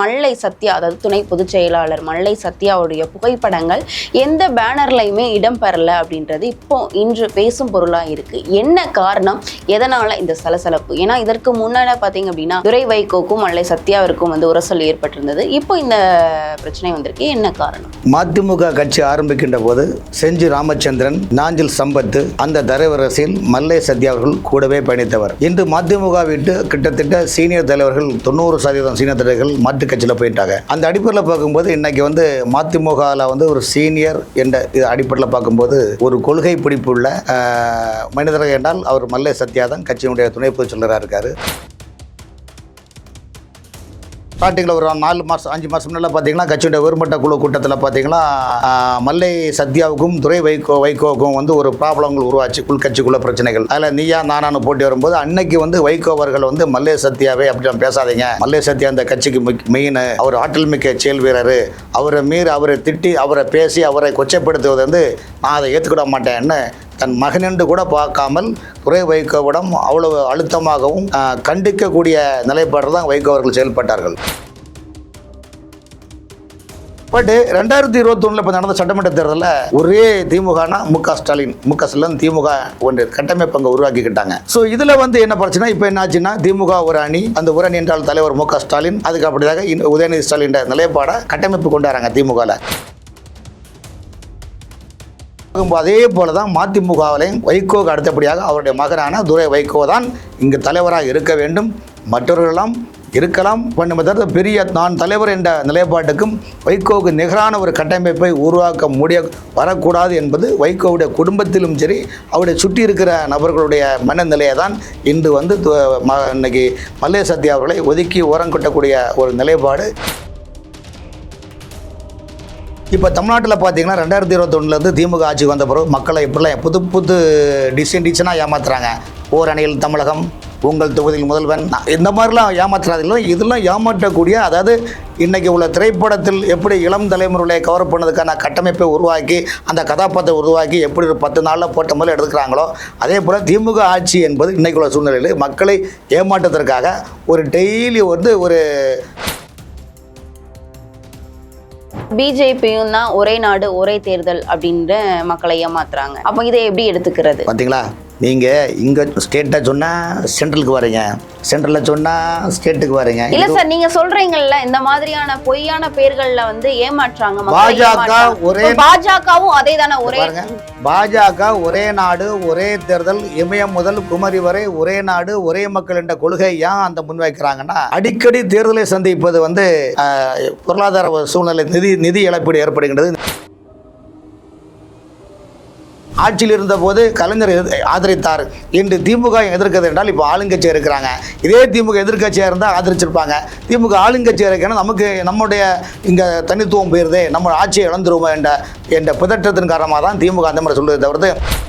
மல்லை சத்யா அதாவது துணை பொதுச் செயலாளர் மல்லை சத்யாவுடைய புகைப்படங்கள் எந்த பேனர்லையுமே இடம்பெறல அப்படின்றது இப்போ இன்று பேசும் பொருளாக இருக்கு. என்ன காரணம்? எதனால இந்த சலசலப்பு? ஏன்னா இதற்கு முன்னாடி பார்த்தீங்க அப்படின்னா துரை வைகோக்கும் மல்லை சத்யாவிற்கும் வந்து உரசல் ஏற்பட்டிருந்தது. இப்போ இந்த பிரச்சனை வந்திருக்கு. என்ன காரணம்? மதிமுக கட்சி ஆரம்பிக்கின்ற போது செஞ்சி ராமச்சந்திரன் நாஞ்சில் சம்பத்து அந்த தரவரசில் மல்லை சத்யா அவர்கள் கூடவே பயணித்தவர். இன்று மதிமுக விட்டு கிட்டத்தட்ட சீனியர் தலைவர்கள் தொண்ணூறு சதவீதம் சீனியர் தலைவர்கள் மாற்று கட்சியில் போயிட்டாங்க. அந்த அடிப்படையில் பார்க்கும்போது இன்னைக்கு வந்து மதிமுகவில் வந்து ஒரு சீனியர் என்ற இது அடிப்படையில் பார்க்கும்போது ஒரு கொள்கை பிடிப்புள்ள மனிதர்கள் என்றால் அவர் மல்லை சத்யா தான் கட்சியினுடைய துணை பொதுச் செயலராக இருக்காரு. ஸ்டார்டிங்கில் ஒரு நாலு மாதம் அஞ்சு மாதம் முன்னால் பார்த்தீங்கன்னா கட்சியோட உயர்மட்ட குழு கூட்டத்தில் பார்த்தீங்கன்னா மல்லை சத்யாவுக்கும் துரை வைகோ வைகோவுக்கும் வந்து ஒரு ப்ராப்ளங்கள் உருவாச்சு உள்கட்சிக்குள்ள பிரச்சனைகள். அதில் நீயா நானானு போட்டி வரும்போது அன்னைக்கு வந்து வைகோ அவர்கள் வந்து மல்லை சத்யாவே அப்படி பேசாதீங்க. மல்லை சத்யா அந்த கட்சிக்கு மெயின் அவர் ஆற்றல் மிக்க செயல் வீரர். அவரை மீறி அவரை திட்டி அவரை பேசி அவரை கொச்சைப்படுத்துவது வந்து நான் அதை ஏற்றுக்கிட மாட்டேன்னு தன் மகனென்று கூட பார்க்காமல் துறை வைகோவிடம் அவ்வளவு அழுத்தமாகவும் கண்டிக்கக்கூடிய நிலைப்பாடு தான் வைகோ அவர்கள் செயல்பட்டார்கள். பட் ரெண்டாயிரத்தி இருபத்தொன்னில் இப்போ நடந்த சட்டமன்ற தேர்தலில் ஒரே திமுகனா மு க ஸ்டாலின் மு க ஸ்டாலின் திமுக ஒன்று கட்டமைப்பு அங்கே உருவாக்கிக்கிட்டாங்க. ஸோ இதில் வந்து என்ன பிரச்சனை? இப்போ என்னாச்சுன்னா திமுக ஒரு அணி அந்த ஒரு அணி என்றால் தலைவர் மு க ஸ்டாலின் அதுக்கு அப்படியாக உதயநிதி ஸ்டாலின் நிலைப்பாடை கட்டமைப்பு கொண்டாடுறாங்க திமுகவில் அதே போல தான் மதிமுகவிலையும் வைகோக்கு அடுத்தபடியாக அவருடைய மகனான துரை வைகோ தான் இங்கு தலைவராக இருக்க வேண்டும். மற்றவர்களெல்லாம் இருக்கலாம். பண்ணுமே தவிர பெரிய நான் தலைவர் என்ற நிலைப்பாட்டுக்கும் வைகோவுக்கு நிகரான ஒரு கட்டமைப்பை உருவாக்க முடிய வரக்கூடாது என்பது வைகோவுடைய குடும்பத்திலும் சரி அவருடைய சுற்றி இருக்கிற நபர்களுடைய மனநிலையை தான் இன்று வந்து இன்னைக்கு மல்லே சத்யா அவர்களை ஒதுக்கி ஓரங்கொட்டக்கூடிய ஒரு நிலைப்பாடு. இப்போ தமிழ்நாட்டில் பார்த்தீங்கன்னா ரெண்டாயிரத்தி இருபத்தொன்னுலேருந்து திமுக ஆட்சிக்கு வந்த பிறகு மக்களை எப்படிலாம் புது புது டிசைன் டிசைனாக ஏமாத்துறாங்க? ஓர் அணியில் தமிழகம் உங்கள் தொகுதியில் முதல்வன் இந்த மாதிரிலாம் ஏமாத்துறாதில்ல இதெல்லாம் ஏமாற்றக்கூடிய அதாவது இன்றைக்கி உள்ள திரைப்படத்தில் எப்படி இளம் தலைமுறைகளை கவர் பண்ணதுக்கான கட்டமைப்பை உருவாக்கி அந்த கதாபாத்திரத்தை உருவாக்கி எப்படி ஒரு பத்து நாளில் போட்ட முதல்ல எடுக்கிறாங்களோ அதே போல் திமுக ஆட்சி என்பது இன்றைக்கு உள்ள சூழ்நிலையில் மக்களை ஏமாற்றத்திற்காக ஒரு டெய்லி வந்து ஒரு பிஜேபியும் தான் ஒரே நாடு ஒரே தேர்தல் அப்படின்ற மக்களை ஏமாத்துறாங்க. அப்போ இதை எப்படி எடுத்துக்கிறது? பாத்தீங்களா? நீங்கள் இங்கே ஸ்டேட்டை சொன்னால் சென்ட்ரலுக்கு வரீங்க. சென்ட்ரலில் சொன்னால் ஸ்டேட்டுக்கு வரீங்க. இல்ல சார் நீங்க சொல்றீங்கல்ல இந்த மாதிரியான பொய்யான பேர்கள்ல வந்து ஏமாற்றாங்க பாஜக. ஒரே- பாஜகவும் அதே தானே ஒரே பாஜக ஒரே நாடு ஒரே தேர்தல் இமயம் முதல் குமரி வரை ஒரே நாடு ஒரே மக்கள் என்ற கொள்கை ஏன் அந்த முன்வைக்கிறாங்கன்னா அடிக்கடி தேர்தலை சந்திப்பது வந்து பொருளாதார சூழ்நிலை நிதி நிதி இழப்பீடு ஏற்படுகின்றது. ஆட்சியில் இருந்தபோது கலைஞர் எதிர்- ஆதரித்தார். இன்று திமுக எதிர்க்கிறது என்றால் இப்போ ஆளுங்கட்சி இருக்கிறாங்க. இதே திமுக எதிர்க்கட்சியாக இருந்தால் ஆதரிச்சிருப்பாங்க. திமுக ஆளுங்கட்சியாக இருக்கேன்னா நமக்கு நம்முடைய இங்கே தனித்துவம் போயிடுதே நம்ம ஆட்சியை இழந்துருவோம் என்ற என்ற பிதற்றத்தின் காரணமாக தான் திமுக அந்த மாதிரி சொல்லுவதை தவிர்த்து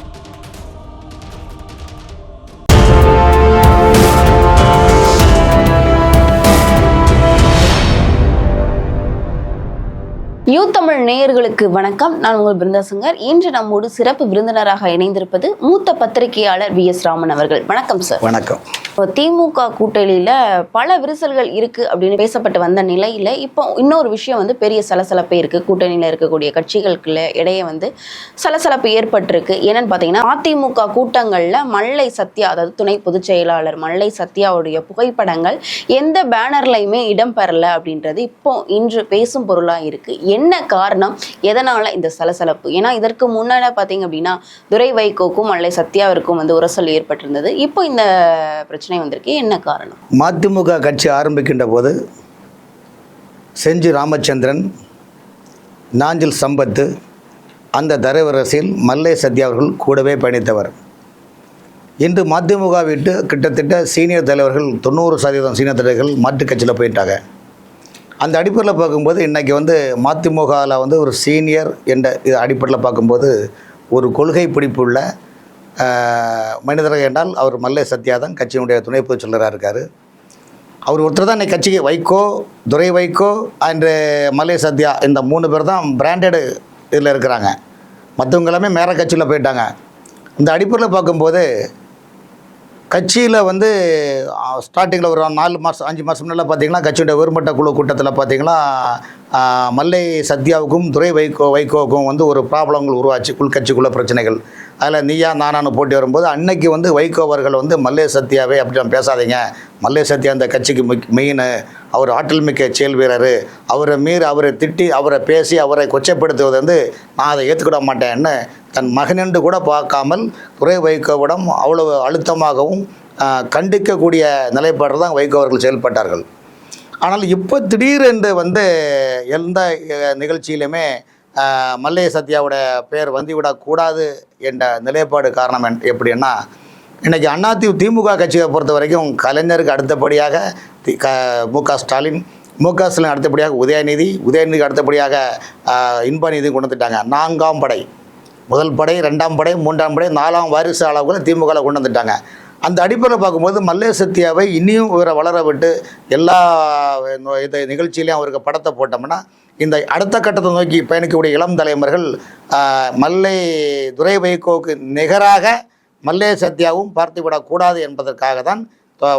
யூ தமிழ் நேயர்களுக்கு வணக்கம். நான் உங்கள் பிருந்தாசங்கர் இன்று நம்மோடு சிறப்பு விருந்தினராக இணைந்திருப்பது மூத்த பத்திரிகையாளர் வி எஸ் ராமன் அவர்கள். வணக்கம் சார் வணக்கம். இப்போ திமுக கூட்டணியில பல விரிசல்கள் இருக்கு அப்படின்னு பேசப்பட்டு வந்த நிலையில இப்போ இன்னொரு விஷயம் வந்து பெரிய சலசலப்பு இருக்கு. கூட்டணியில இருக்கக்கூடிய கட்சிகளுக்குள்ள இடையே வந்து சலசலப்பு ஏற்பட்டிருக்கு. என்னன்னு பாத்தீங்கன்னா அதிமுக கூட்டங்கள்ல மல்லை சத்யா அதாவது துணை பொதுச் செயலாளர் மல்லை சத்யாவுடைய புகைப்படங்கள் எந்த பேனர்லையுமே இடம்பெறல அப்படின்றது இப்போ இன்று பேசும் பொருளா இருக்கு. என்ன காரணம்? எதனால இந்த சலசலப்பு? ஏன்னா இதற்கு முன்னாடி பார்த்தீங்க அப்படின்னா துரை வைகோக்கும் மல்லை சத்யாவிற்கும் வந்து உரசல் ஏற்பட்டிருந்தது. இப்போ இந்த பிரச்சனை வந்திருக்கு. என்ன காரணம்? மதிமுக கட்சி ஆரம்பிக்கின்ற போது செஞ்சி ராமச்சந்திரன் நாஞ்சில் சம்பத்து அந்த தரைவரசில் மல்லை சத்யா அவர்கள் கூடவே பயணித்தவர். இன்று மதிமுக விட்டு கிட்டத்தட்ட சீனியர் தலைவர்கள் தொண்ணூறு சதவீதம் சீனியர் தலைவர்கள் மாற்றுக் கட்சியில் போயிட்டாங்க. அந்த அடிப்படையில் பார்க்கும்போது இன்றைக்கி வந்து மதிமுகவில் வந்து ஒரு சீனியர் என்ற இது அடிப்படையில் பார்க்கும்போது ஒரு கொள்கை பிடிப்புள்ள மனிதர்கள் என்றால் அவர் மல்லை சத்யா தான் கட்சியினுடைய துணை பொதுச் செயலராக இருக்கார். அவர் ஒருத்தர் தான் இன்னைக்கு கட்சிக்கு வைகோ துரை வைகோ அண்டு மல்லை சத்யா இந்த மூணு பேர் தான் பிராண்டடு இதில் இருக்கிறாங்க. மற்றவங்க எல்லாமே மேற கட்சியில் போயிட்டாங்க. இந்த அடிப்படையில் பார்க்கும்போது கட்சியில் வந்து ஸ்டார்டிங்கில் ஒரு நாலு மாதம் அஞ்சு மாதம் முன்னால பார்த்தீங்கன்னா கட்சியோட உயர்மட்ட குழு கூட்டத்தில் பார்த்தீங்கன்னா மல்லை சத்யாவுக்கும் துரை வைகோ வைகோவுக்கும் வந்து ஒரு ப்ராப்ளங்கள் உருவாச்சு உள்கட்சிக்குள்ள பிரச்சனைகள். அதில் நீயா நானானு போட்டி வரும்போது அன்னைக்கு வந்து வைகோ அவர்கள் வந்து மல்லை சத்யாவே அப்படி பேசாதீங்க. மல்லை சத்யா அந்த கட்சிக்கு மெயின் அவர் ஆற்றல் மிக்க செயல் வீரர். அவரை மீறி அவரை திட்டி அவரை பேசி அவரை கொச்சைப்படுத்துவது வந்து நான் அதை ஏற்றுக்கிட மாட்டேன்னு தன் மகனென்று கூட பார்க்காமல் துறை வைகோவிடம் அவ்வளவு அழுத்தமாகவும் கண்டிக்கக்கூடிய நிலைப்பாடு தான் வைகோ அவர்கள் செயல்பட்டார்கள். ஆனால் இப்போ திடீரென்று வந்து எந்த நிகழ்ச்சியிலுமே மல்லைய சத்யாவோட பெயர் வந்துவிடக்கூடாது என்ற நிலைப்பாடு காரணம் என்- எப்படின்னா இன்றைக்கி அண்ணாதி திமுக கட்சியை பொறுத்த வரைக்கும் கலைஞருக்கு அடுத்தபடியாக தி- க மு க ஸ்டாலின் மு க ஸ்டாலின் அடுத்தபடியாக உதயநிதி உதயநிதிக்கு அடுத்தபடியாக இன்பநிதி கொண்டு வந்துட்டாங்க. நான்காம் படை. முதல் படை ரெண்டாம் படை மூன்றாம் படை நாலாம் வாரிசு அளவுல திமுகவில் கொண்டு வந்துட்டாங்க. அந்த அடிப்படையில் பார்க்கும்போது மல்லே சத்யாவை இனியும் இவரை வளர விட்டு எல்லா நோ- இது நிகழ்ச்சியிலையும் அவருக்கு படத்தை போட்டோம்னா இந்த அடுத்த கட்டத்தை நோக்கி பயணிக்கக்கூடிய இளம் தலைவர்கள் மல்லை துரை வைகோவுக்கு நிகராக மல்லே சத்யாவும் பார்த்து விடக்கூடாது என்பதற்காக தான்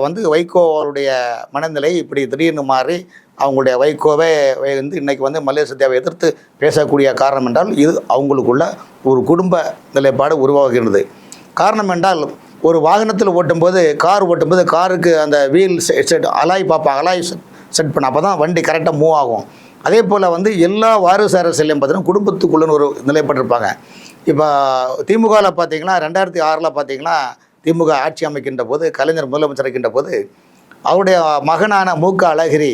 வந்து வைகோ அவருடைய மனநிலை இப்படி திடீர்னு மாறி அவங்களுடைய வைகோவே வந்து இன்னைக்கு வந்து மல்லே சத்யாவை எதிர்த்து பேசக்கூடிய காரணம் என்றால் இது அவங்களுக்குள்ள ஒரு குடும்ப நிலைப்பாடு உருவாகிறது காரணம் என்றால் ஒரு வாகனத்தில் ஓட்டும்போது கார் ஓட்டும்போது காருக்கு அந்த வீல் செட் அலாய் பார்ப்பாங்க அலாய் செட் பண்ண அப்போ தான் வண்டி கரெக்டாக மூவ் ஆகும். அதே போல் வந்து எல்லா வாரிசு அரசியலையும் பார்த்தீங்கன்னா குடும்பத்துக்குள்ளன்னு ஒரு நிலைப்பட்டிருப்பாங்க இப்போ திமுகவில் பார்த்தீங்கன்னா ரெண்டாயிரத்தி ஆறில் பார்த்தீங்கன்னா திமுக ஆட்சி அமைக்கின்ற போது கலைஞர் முதலமைச்சர் இருக்கின்ற போது அவருடைய மகனான மு க அழகிரி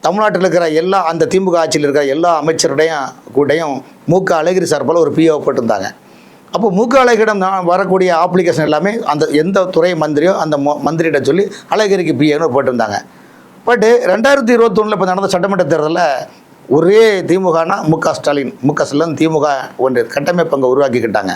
தமிழ்நாட்டில் இருக்கிற எல்லா அந்த திமுக ஆட்சியில் இருக்கிற எல்லா அமைச்சருடையும் கூடயும் மூக்க அழகிரி சார்பால் ஒரு பிஓ போட்டிருந்தாங்க. அப்போ மூக்க க அழகிரிடம் நான் வரக்கூடிய ஆப்ளிகேஷன் எல்லாமே அந்த எந்த துறை மந்திரியோ அந்த மொ- மந்திரிகிட்ட சொல்லி அழகிரிக்கு பிஏன்னு போட்டிருந்தாங்க. பட்டு ரெண்டாயிரத்தி இருபத்தொன்னில் இப்போ நடந்த சட்டமன்ற தேர்தலில் ஒரே திமுகனா மு க ஸ்டாலின் மு க ஸ்டாலின் திமுக ஒன்று கட்டமைப்பு அங்கே உருவாக்கிக்கிட்டாங்க.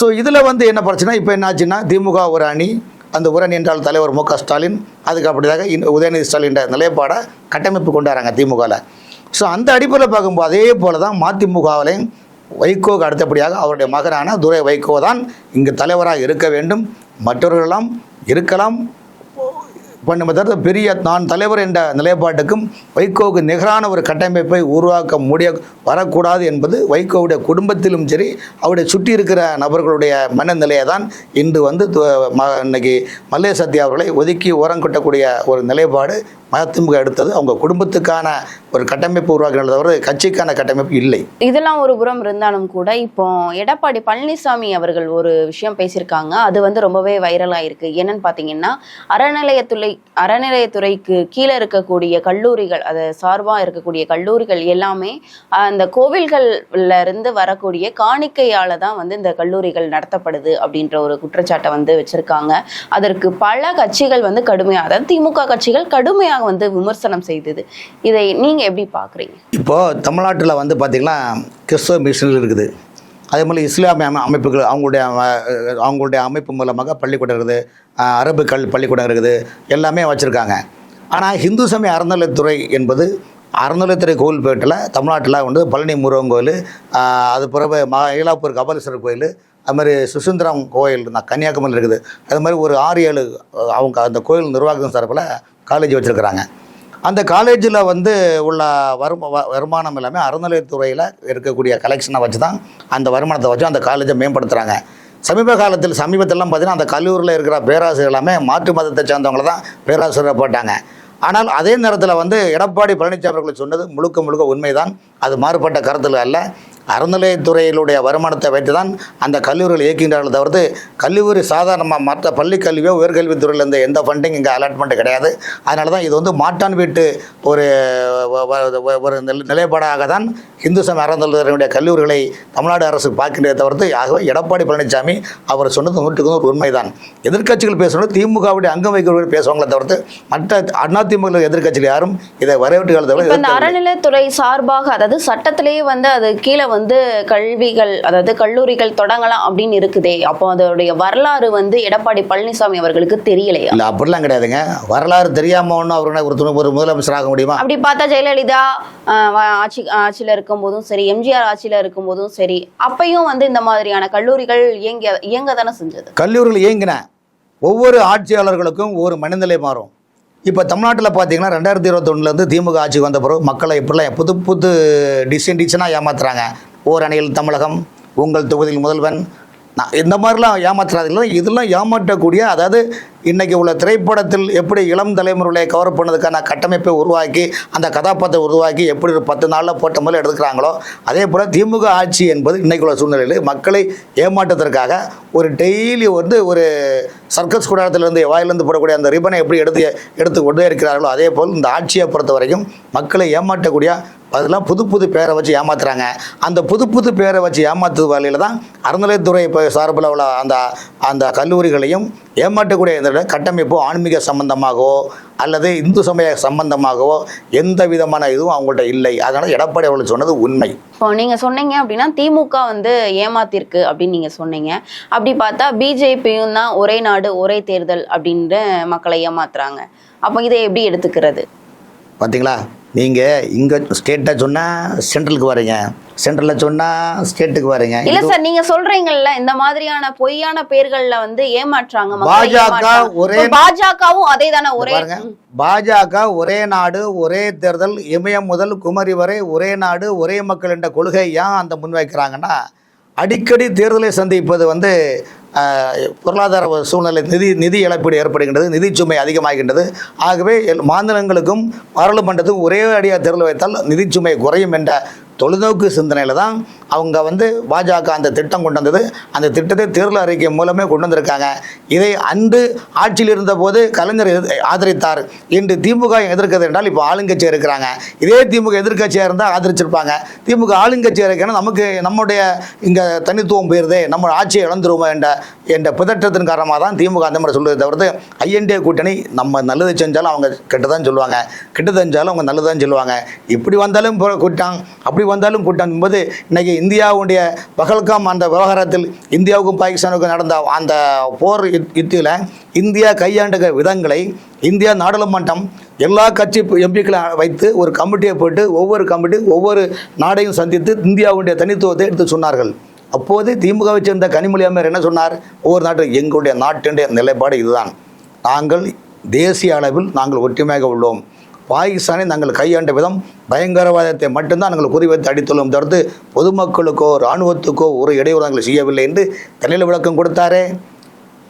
ஸோ இதில் வந்து என்ன பிரச்சனை? இப்போ என்னாச்சுன்னா திமுக ஒரு அணி அந்த ஒரு என்றால் தலைவர் மு க ஸ்டாலின் அதுக்கு அப்படிதாக உதயநிதி ஸ்டாலின் நிலைப்பாடை கட்டமைப்பு கொண்டாராங்க திமுகவில் ஸோ அந்த அடிப்படையில் பார்க்கும்போது அதே போல தான் மதிமுகவிலையும் வைகோக்கு அடுத்தபடியாக அவருடைய மகனான துரை வைகோ தான் இங்கு தலைவராக இருக்க வேண்டும். மற்றவர்களெல்லாம் இருக்கலாம் இப்போ நம்ம தவிர பெரிய நான் தலைவர் என்ற நிலைப்பாட்டுக்கும் வைகோவுக்கு நிகரான ஒரு கட்டமைப்பை உருவாக்க முடிய வரக்கூடாது என்பது வைகோவுடைய குடும்பத்திலும் சரி அவருடைய சுற்றி இருக்கிற நபர்களுடைய மனநிலையை தான் இன்று வந்து ம- இன்னைக்கு மல்லே சத்யா அவர்களை ஒதுக்கி ஓரம் கொட்டக்கூடிய ஒரு நிலைப்பாடு மதிமுக எடுத்தது. அவங்க குடும்பத்துக்கான ஒரு கட்டமைப்பு உருவாக்கினது தவிர கட்சிக்கான கட்டமைப்பு இல்லை. இதெல்லாம் ஒரு புறம் இருந்தாலும் கூட இப்போ எடப்பாடி பழனிசாமி அவர்கள் ஒரு விஷயம் பேசியிருக்காங்க. அது வந்து ரொம்பவே வைரலாக இருக்கு என்னன்னு பார்த்தீங்கன்னா அறநிலையத்துறை அறநிலையத்துறைக்கு கீழே இருக்கக்கூடிய கல்லூரிகள் அது சார்பாக இருக்கக்கூடிய கல்லூரிகள் எல்லாமே அந்த கோவில்கள்ல இருந்து வரக்கூடிய காணிக்கையால தான் வந்து இந்த கல்லூரிகள் நடத்தப்படுது அப்படின்ற ஒரு குற்றச்சாட்டை வந்து வச்சிருக்காங்க. அதற்கு பல கட்சிகள் வந்து கடுமையாக அதாவது திமுக கட்சிகள் கடுமையாக வந்து விமர்சனம் செய்தது. இதை நீங்க எப்படி பாக்குறீங்க? இப்போது தமிழ்நாட்டில் வந்து பார்த்திங்கன்னா கிறிஸ்தவ மிஷனரி இருக்குது. அதே மாதிரி இஸ்லாமிய அமை- அமைப்புகள் அவங்களுடைய அவங்களுடைய அமைப்பு மூலமாக பள்ளிக்கூடம் இருக்குது அரபு கல் பள்ளிக்கூடம் இருக்குது எல்லாமே வச்சுருக்காங்க. ஆனால் ஹிந்து சமய அறநிலையத்துறை என்பது அறநிலையத்துறை கோவில்பேட்டில் தமிழ்நாட்டில் வந்து பழனி முருகன் கோயில் அது பிறகு மயிலாப்பூர் கபாலீஸ்வரர் கோயில் அது மாதிரி சுசுந்தரம் கோயில் நான் கன்னியாகுமரியில் இருக்குது. அது மாதிரி ஒரு ஆறு ஏழு அவங்க அந்த கோயில் நிர்வாகம் சார்பில் காலேஜ் வச்சுருக்குறாங்க. அந்த காலேஜில் வந்து உள்ள வரும வ- வருமானம் எல்லாமே அறநிலையத்துறையில் இருக்கக்கூடிய கலெக்ஷனை வச்சு தான் அந்த வருமானத்தை வச்சு அந்த காலேஜை மேம்படுத்துகிறாங்க சமீப காலத்தில் சமீபத்திலலாம் பார்த்தீங்கன்னா அந்த கல்லூரியில் இருக்கிற பேராசிரியர் எல்லாமே மாற்று மதத்தை சேர்ந்தவங்கள தான் பேராசிரியரை போட்டாங்க. ஆனால் அதே நேரத்தில் வந்து எடப்பாடி பழனிசாமி அவர்கள் சொன்னது முழுக்க முழுக்க உண்மைதான். அது மாறுபட்ட கருத்தில் அல்ல. அறநிலையத்துறையிலுடைய வருமானத்தை வைத்து தான் அந்த கல்லூரிகள் இயக்கின்றார்கள் தவிர்த்து கல்லூரி சாதாரணமாக மற்ற பள்ளி கல்வியோ உயர்கல்வித்துறையில் இருந்த எந்த ஃபண்டிங் இங்கே அலாட்மெண்ட் கிடையாது. அதனால தான் இது வந்து மாட்டான் வீட்டு ஒரு ஒரு நில- நிலைப்பாடாக தான் இந்து சமய அறநிலையத்துறையுடைய கல்லூரிகளை தமிழ்நாடு அரசு பார்க்கின்றதை தவிர்த்து ஆகவே எடப்பாடி பழனிசாமி அவர் சொன்னது நூற்றுக்கு நூறு உண்மைதான். எதிர்க்கட்சிகள் பேசணும் திமுகவுடைய அங்கம் வைக்கிறவர்கள் பேசுவாங்களே தவிர்த்து மற்ற அதிமுக எதிர்க்கட்சிகள் யாரும் இதை இந்த எதிர்க்கவில்லை. அறநிலைத்துறை சார்பாக அதாவது சட்டத்திலேயே வந்து அது கீழே வந்து கல்விகள் அதாவது கல்லூரிகள் தொடங்கலாம் அப்படின்னு இருக்குதே. அப்போ அதோடைய வரலாறு வந்து எடப்பாடி பழனிசாமி அவர்களுக்கு தெரியலையா? இல்லை அப்படிலாம் கிடையாதுங்க. வரலாறு தெரியாம ஒன்றும் அவர் என்ன ஒரு துணை ஒரு முதலமைச்சர் ஆக முடியுமா? அப்படி பார்த்தா ஜெயலலிதா ஆட்சி ஆட்சியில் இருக்கும்போதும் சரி எம்ஜிஆர் ஆட்சியில் இருக்கும்போதும் சரி அப்பயும் வந்து இந்த மாதிரியான கல்லூரிகள் இயங்க இயங்க தானே செஞ்சது? கல்லூரிகள் இயங்கின. ஒவ்வொரு ஆட்சியாளர்களுக்கும் ஒவ்வொரு மனநிலை மாறும். இப்போ தமிழ்நாட்டில் பார்த்தீங்கன்னா ரெண்டாயிரத்தி இருபத்தொன்னுலேருந்து திமுக ஆட்சிக்கு வந்த பிறகு மக்களை இப்படிலாம் புது புது டிசைன் டிசைனாக ஏமாத்துறாங்க? ஓர் அணியில் தமிழகம் உங்கள் தொகுதியில் முதல்வன் நான் இந்த மாதிரிலாம் ஏமாத்துறாதில்ல இதெல்லாம் ஏமாற்றக்கூடிய அதாவது இன்றைக்கி உள்ள திரைப்படத்தில் எப்படி இளம் தலைமுறைகளை கவர் பண்ணதுக்கான கட்டமைப்பை உருவாக்கி அந்த கதாபாத்திரத்தை உருவாக்கி எப்படி ஒரு பத்து நாளில் போட்ட முதல்ல எடுத்துக்கிறாங்களோ அதே போல் திமுக ஆட்சி என்பது இன்றைக்கு உள்ள சூழ்நிலையில் மக்களை ஏமாற்றத்திற்காக ஒரு டெய்லி வந்து ஒரு சர்க்கஸ் கூடாரத்திலிருந்து வாயிலிருந்து போடக்கூடிய அந்த ரிபனை எப்படி எடுத்து எடுத்து கொண்டே இருக்கிறார்களோ அதே போல் இந்த ஆட்சியை பொறுத்த வரைக்கும் மக்களை ஏமாற்றக்கூடிய அதெல்லாம் புது புது பேரை வச்சு ஏமாத்துறாங்க. அந்த புது புது பேரை வச்சு ஏமாத்துறது வகையில் தான் அறநிலையத்துறை இப்போ சார்பில் உள்ள அந்த அந்த கல்லூரிகளையும் ஏமாற்றக்கூடிய இந்த கட்டமைப்போ ஆன்மீக சம்பந்தமாகவோ அல்லது இந்து சமய சம்பந்தமாகவோ எந்த விதமான இதுவும் அவங்கள்ட்ட இல்லை. அதனால் எடப்பாடி அவர்கள் சொன்னது உண்மை. இப்போ நீங்க சொன்னீங்க அப்படின்னா திமுக வந்து ஏமாத்திருக்கு அப்படின்னு நீங்க சொன்னீங்க. அப்படி பார்த்தா பிஜேபியும் தான் ஒரே நாடு ஒரே தேர்தல் அப்படின்ற மக்களை ஏமாத்துறாங்க. அப்போ இதை எப்படி எடுத்துக்கிறது? பார்த்தீங்களா நீங்கள் இங்கே ஸ்டேட்டாக சொன்னால் சென்ட்ரலுக்கு வரீங்க. சென்ட்ரலில் சொன்னால் ஸ்டேட்டுக்கு வரீங்க. இல்ல சார் நீங்க சொல்றீங்கல்ல இந்த மாதிரியான பொய்யான பேர்கள்ல வந்து ஏமாற்றுறாங்க மக்களை பாஜக. ஒரே- பாஜகவும் அதே தானே ஒரே பாஜக ஒரே நாடு ஒரே தேர்தல் இமயம் முதல் குமரி வரை ஒரே நாடு ஒரே மக்கள் என்ற கொள்கை ஏன் அந்த முன்வைக்கிறாங்கன்னா அடிக்கடி தேர்தலை சந்திப்பது வந்து பொருளாதார சூழ்நிலை நிதி நிதி இழப்பீடு ஏற்படுகின்றது நிதி சுமை அதிகமாகின்றது. ஆகவே எல்- மாநிலங்களுக்கும் பாராளுமன்றத்துக்கும் ஒரே அடியாக தேர்தல் வைத்தால் நிதி சுமை குறையும் என்ற தொலைநோக்கு சிந்தனையில் தான் அவங்க வந்து பாஜக அந்த திட்டம் கொண்டு வந்தது. அந்த திட்டத்தை தேர்தல் அறிக்கை மூலமே கொண்டு வந்திருக்காங்க. இதை அன்று ஆட்சியில் இருந்தபோது கலைஞர் எதிர்- ஆதரித்தார். இன்று திமுக எதிர்க்கிறது என்றால் இப்போ ஆளுங்கட்சி இருக்கிறாங்க. இதே திமுக எதிர்க்கட்சியாக இருந்தால் ஆதரிச்சிருப்பாங்க. திமுக ஆளுங்கட்சியாக இருக்கேன்னா நமக்கு நம்முடைய இங்கே தனித்துவம் போயிருதே. நம்ம ஆட்சியை இழந்துருவோம் என்ற என்ற பிதற்றத்தின் காரணமாக தான் திமுக அந்த மாதிரி சொல்லுவதை தவிர்த்து ஐஎன்டிஏ கூட்டணி நம்ம நல்லது செஞ்சாலும் அவங்க கெட்டதான் சொல்லுவாங்க. கெட்டது செஞ்சாலும் அவங்க நல்லதான் சொல்லுவாங்க. இப்படி வந்தாலும் கூட்டம் அப்படி வந்தாலும் கூட்டம் என்பது இன்றைக்கி இந்தியாவுடைய பகல்காம் அந்த விவகாரத்தில் இந்தியாவுக்கும் பாகிஸ்தானுக்கும் நடந்த அந்த போர் யுத்தியில் இந்தியா கையாண்ட விதங்களை இந்தியா நாடாளுமன்றம் எல்லா கட்சி எம்பிக்களை வைத்து ஒரு கமிட்டியை போட்டு ஒவ்வொரு கமிட்டி ஒவ்வொரு நாடையும் சந்தித்து இந்தியாவுடைய தனித்துவத்தை எடுத்து சொன்னார்கள். அப்போது திமுகவை சேர்ந்த கனிமொழி அம்மையார் என்ன சொன்னார்? ஒவ்வொரு நாட்டிலும் எங்களுடைய நாட்டினுடைய நிலைப்பாடு இதுதான். நாங்கள் தேசிய அளவில் நாங்கள் ஒற்றுமையாக உள்ளோம். பாகிஸ்தானை நாங்கள் கையாண்ட விதம் பயங்கரவாதத்தை மட்டும்தான் நாங்கள் குறிவைத்து அடித்துள்ளோம் தவிர்த்து பொதுமக்களுக்கோ இராணுவத்துக்கோ ஒரு இடையூறு நாங்கள் செய்யவில்லை என்று தலையில் விளக்கம் கொடுத்தாரே.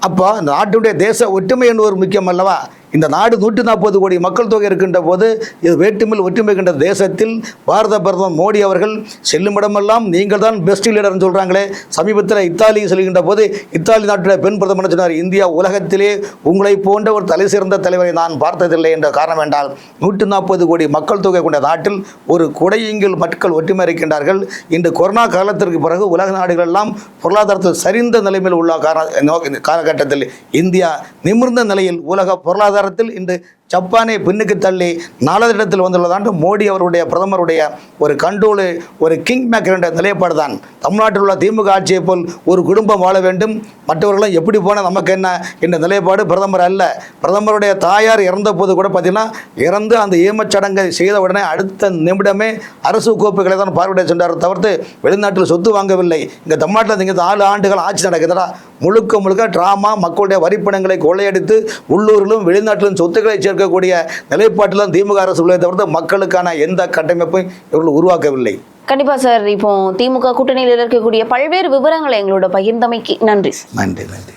அப்போ இந்த நாட்டுடைய தேச ஒற்றுமை என்று ஒரு முக்கியம் அல்லவா? இந்த நாடு நூற்றி நாற்பது கோடி மக்கள் தொகை இருக்கின்ற போது இது வேற்றுமையில் ஒற்றுமை தேசத்தில் பாரத பிரதமர் மோடி அவர்கள் செல்லும் இடமெல்லாம் நீங்கள் தான் பெஸ்ட் லீடர்னு சொல்கிறாங்களே சமீபத்தில் இத்தாலி செல்கின்ற போது இத்தாலி நாட்டுடைய பெண் பிரதமர் சொன்னார்? இந்தியா உலகத்திலே உங்களை போன்ற ஒரு தலை சிறந்த தலைவரை நான் பார்த்ததில்லை என்ற காரணம் என்றால் நூற்றி நாற்பது கோடி மக்கள் தொகை கொண்ட நாட்டில் ஒரு குடையிங்கில் மக்கள் ஒற்றுமை இருக்கின்றார்கள். இன்று கொரோனா காலத்திற்கு பிறகு உலக நாடுகள் எல்லாம் பொருளாதாரத்தில் சரிந்த நிலைமையில் உள்ள கார இந்த காலகட்டத்தில் இந்தியா நிமிர்ந்த நிலையில் உலக பொருளாதார பொருளாதாரத்தில் இன்று ஜப்பானை பின்னுக்கு தள்ளி நாலாவது இடத்தில் வந்துள்ளதாண்டு மோடி அவருடைய பிரதமருடைய ஒரு கண்ட்ரோலு ஒரு கிங் மேக்கர் என்ற நிலைப்பாடு தான் தமிழ்நாட்டில் உள்ள திமுக ஆட்சியை போல் ஒரு குடும்பம் வாழ வேண்டும். மற்றவர்களும் எப்படி போனால் நமக்கு என்ன என்ற நிலைப்பாடு பிரதமர் அல்ல. பிரதமருடைய தாயார் இறந்த போது கூட பார்த்தீங்கன்னா இறந்து அந்த ஏமச்சடங்கை செய்த உடனே அடுத்த நிமிடமே அரசு கோப்புகளை தான் பார்வையிட சென்றார் தவிர்த்து வெளிநாட்டில் சொத்து வாங்கவில்லை. இங்கே தமிழ்நாட்டில் இங்கே நாலு ஆண்டுகள் ஆட்சி நடக்குதுடா. முழுக்க முழுக்க ட்ராமா மக்களுடைய வரிப்பணங்களை கொள்ளையடித்து உள்ளூரிலும் வெளிநாட்டிலும் சொத்துக்களை சேர்க்கக்கூடிய நிலைப்பாட்டிலும் திமுக அரசு உள்ளதை தவிர்த்து மக்களுக்கான எந்த கட்டமைப்பையும் இவர்கள் உருவாக்கவில்லை. கண்டிப்பா சார். இப்போ திமுக கூட்டணியில் இருக்கக்கூடிய பல்வேறு விவரங்களை எங்களோட பகிர்ந்தமைக்கு நன்றி நன்றி நன்றி.